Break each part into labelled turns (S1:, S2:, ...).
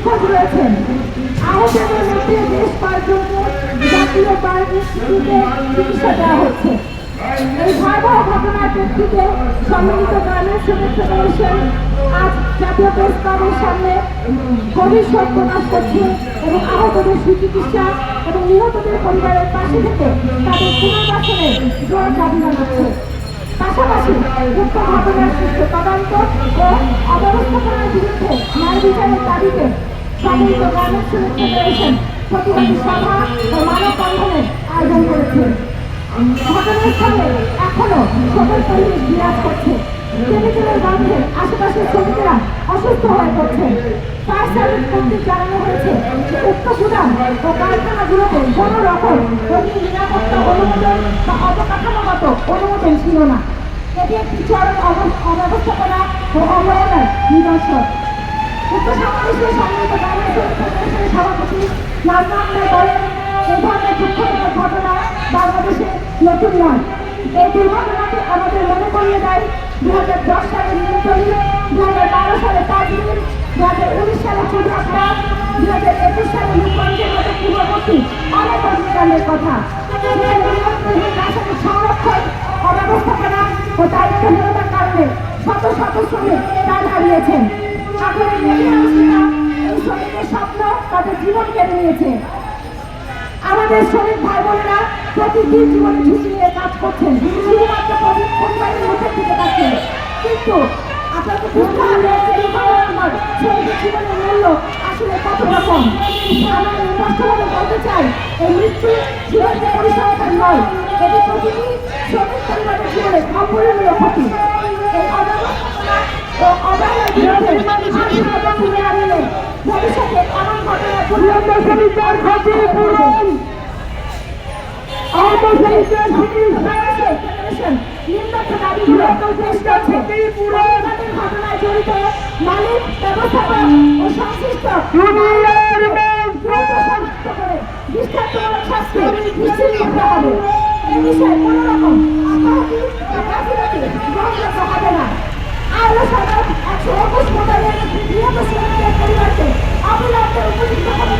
S1: নিখোঁজ রয়েছেন। আহতদের মধ্যে বেশ কয়েকজনকে জাতীয় বার্ন ইনস্টিটিউটে চিকিৎসা দেওয়া হচ্ছে। এই ভয়াবহ ঘটনার প্রেক্ষিতে সম্মিলিত গার্মেন্টস শ্রমিক ফেডারেশন আজ জাতীয় প্রেস ক্লাবের সামনে গভীর শোক প্রকাশ করছে এবং আহতদের সুচিকিৎসা এবং নিহতদের পরিবারের পাশে থেকে তাদের পুনর্বাসনের জোর দাবি জানাচ্ছে। পাশাপাশি উক্ত ঘটনার সুষ্ঠু তদন্ত ও অব্যবস্থাপনার বিরুদ্ধে ন্যায় বিচারের দাবিতে করেছে। ঘটনাস্থলে এখনও শোকের পরিবেশ করছে। আশেপাশের শ্রমিকেরা অসুস্থ হয়ে পড়ছে। ফায়ার সার্ভিস কর্তৃক জানানো কোনো রকম অগ্নি নিরাপত্তা অনুমোদন ছিল না। এটি একটি চরম অব- অব্যবস্থাপনা ও অবহেলার নিদর্শন। সভাপতি ধরনের দুঃখজনক ঘটনা বাংলাদেশে নতুন নয় এই দুর্ঘটনাটি মনে করিয়ে দেয় দু হাজার দশ সালে নিমতলি দু হাজার বারো সালে তাজমির দু হাজার উনিশ সালে চুড়াপড়া দু হাজার একুশ সালে রূপগঞ্জের মতো কথা রাসায়নিক সংরক্ষণ অব্যবস্থাপনা ও দায়িত্বহীনতার কারণে শত শত শ্রমিক প্রাণ হারিয়েছেন স্বপ্ন তাদের জীবন নিয়েছে। আমাদের শ্রমিক ভাই বোনেরা প্রতিদিন জীবনে ঝুঁকি নিয়ে কাজ করছেন, শুধুমাত্র পরি- পরিবারের মুখের দিকে তাকিয়ে কিন্তু আপনাকে বুঝতে হবে শ্রমিকের জীবনের মূল্য আসলে কত রকম। আমরা বলতে চাই, এই মৃত্যু জীবনকে পরিসংখ্যান নয়, এটি প্রতিটি শ্রমিক ক্ষতি ও অবহেলার বিরুদ্ধে আশীর্বাদ ফিরে আনলে ভবিষ্যতে এমন ঘটনা
S2: নিহত শ্রমিকদের ক্ষতিপূরণ আহত শ্রমিকদের চিকিৎসা
S1: নিম্নোক্ত দাবিগুলো হবে হবে উপযুক্ত ক্ষতিপূরণ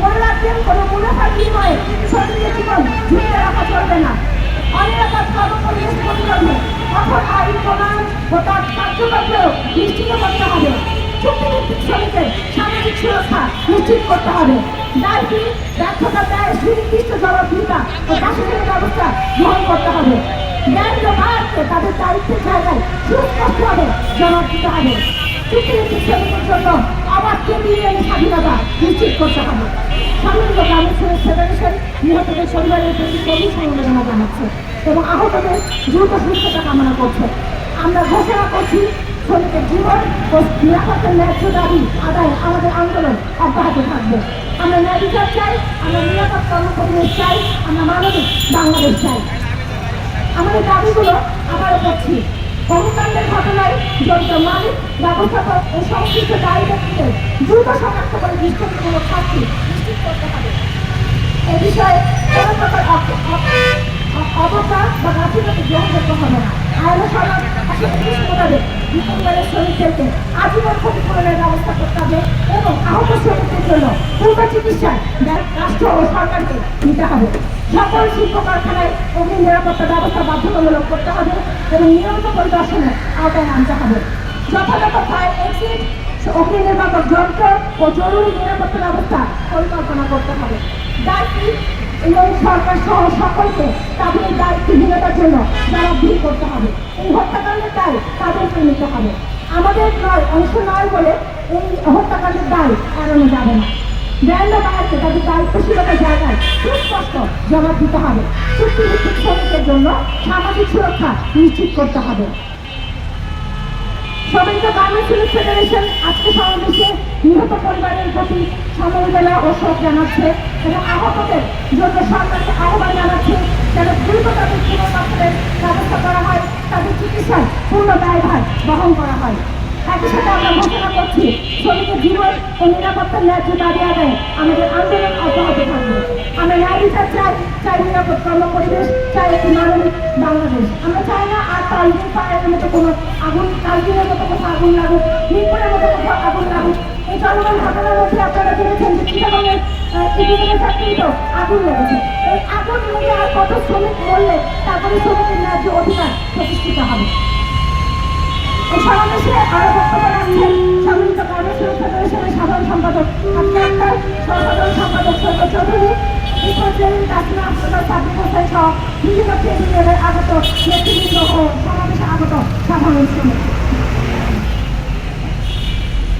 S1: মনে রাখবেন কোনো মুনাফার বিনিময়ে শ্রমিকের জীবন ঝুঁকিতে রাখা চলবে না। অনিরাপদ কর্মপরিবেশ প্রতিরোধে কঠোর আইন প্রণয়ন ও তার কার্যকরকেও নিশ্চিত করতে হবে। চুক্তিভিত্তিক শ্রমিকের সামাজিক নিশ্চিত করতে হবে। দায়ী ব্যর্থতা দায়ের সুনির্দিষ্ট জবাবদিহিতা ও প্রশাসনিক ব্যবস্থা গ্রহণ করতে হবে। ন্যায্য ভারতকে তাদের দায়িত্বের জায়গায় সুস্পষ্টভাবে জবাব দিতে হবে। চুক্তিভিত্তিক শ্রমিকের জন্য অবাধ কেন্দ্রীয় স্বাধীনতা নিশ্চিত করতে হবে সম্মিলিত শ্রমিক ফেডারেশন নিহতদের পরিবারের প্রতি গভীর সমবেদনা জানাচ্ছে এবং আহতদের দ্রুত সুস্থতা কামনা করছে আমরা ঘোষণা করছি শ্রমিকের জীবন ও নিরাপত্তার ন্যায্য দাবি আদায় আমাদের আন্দোলন অব্যাহত থাকবে আমরা ন্যায় চাই আমরা নিরাপদ কর্মপরিবেশ চাই, আমরা মানবিক বাংলাদেশ চাই। আমাদের দাবিগুলো আবারও করছি। অগ্নিকাণ্ডের ঘটনায় জড়িত মালিক ব্যবস্থাপক ও সংশ্লিষ্ট দায়ী ব্যক্তিদের দ্রুত শনাক্ত করে দৃষ্টান্তমূলক শাস্তি নিশ্চিত করতে হবে। এ বিষয়ে কোনো প্রকার অপ- অপ- অ- অবকাশ বা গাফিলতি গ্রহণযোগ্য হবে না। আইন সমাজ মোতাবেক শ্রমিকদেরকে আজীবন ক্ষতিপূরণের ব্যবস্থা করতে হবে এবং আহত শ্রমিকদের জন্য পূর্ব চিকিৎসা ব্যাংক, রাষ্ট্র ও সরকারকে নিতে হবে। অগ্নি নিরাপত্তা ব্যবস্থা বাধ্যতামূলক করতে হবে এবং নিয়মিত পরিদর্শনের আওতায় আনতে হবে। যথাযথ ফায়ার এক্সিট অগ্নি নির্বাপক যন্ত্র ও জরুরি নিরাপত্তা ব্যবস্থা পরিকল্পনা করতে হবে। দায়িত্ব এবং সরকার সহ সকলকে তাদের দায়িত্বহীনতার জন্য জবাবদিহি করতে হবে, এই হত্যাকাণ্ডের দায় তাদেরকে নিতে হবে। আমাদের নয়, অংশ নয় বলে এই হত্যাকাণ্ডের দায় এড়ানো যাবে না। ব্র্যান্ড বাহারকে তাদের দায়িত্বশীলতার জায়গায় সুস্পষ্ট জবাব দিতে হবে। চুক্তিভিত্তিক শ্রমিকের জন্য সামাজিক সুরক্ষা নিশ্চিত করতে হবে। সমিত গার্মেন্টস ফেডারেশন আজকে সমাবেশে নিহত পরিবারের প্রতি সমবেদনা ও শোক জানাচ্ছে এবং আহতদের জন্য সরকারকে আহ্বান জানাচ্ছে যেন দ্রুত তাদের পুনর্বাসনের ব্যবস্থা করা হয়, তাদের চিকিৎসার পূর্ণ ব্যয়ভার বহন করা হয়। একই সাথে আমরা ঘোষণা করছি শ্রমিকের জীবন ও নিরাপত্তার ন্যায্য দাবি আদায়ে আমাদের আমরা ন্যায় চাই চাই নিরাপদ কর্ম পরিবেশ চাই একটি বাংলাদেশ। আমরা চাই না আর তালদিন পায়ের মতো কোনো আগুন তালদিনের মতো আগুন লাগুক মিরপুরের আগুন লাগুক। এই চলমান ঘটনার আপনারা জেনেছেন আগুন লেগেছে। এই আগুন লেগে আর কত শ্রমিক মরলে তারপরে শ্রমিকের ন্যায্য অধিকার প্রতিষ্ঠিত হবে। সাধারণ সম্পাদক সম্পাদক সৈয়দ চৌধুরী আগত আগত সাধারণ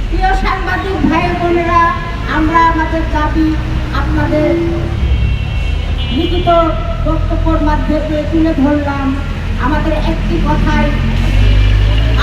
S3: প্রিয় সাংবাদিক ভাই বোনেরা, আমরা আমাদের দাবি আপনাদের লিখিত বক্তব্যের মাধ্যমে তুলে ধরলাম। আমাদের একটি কথাই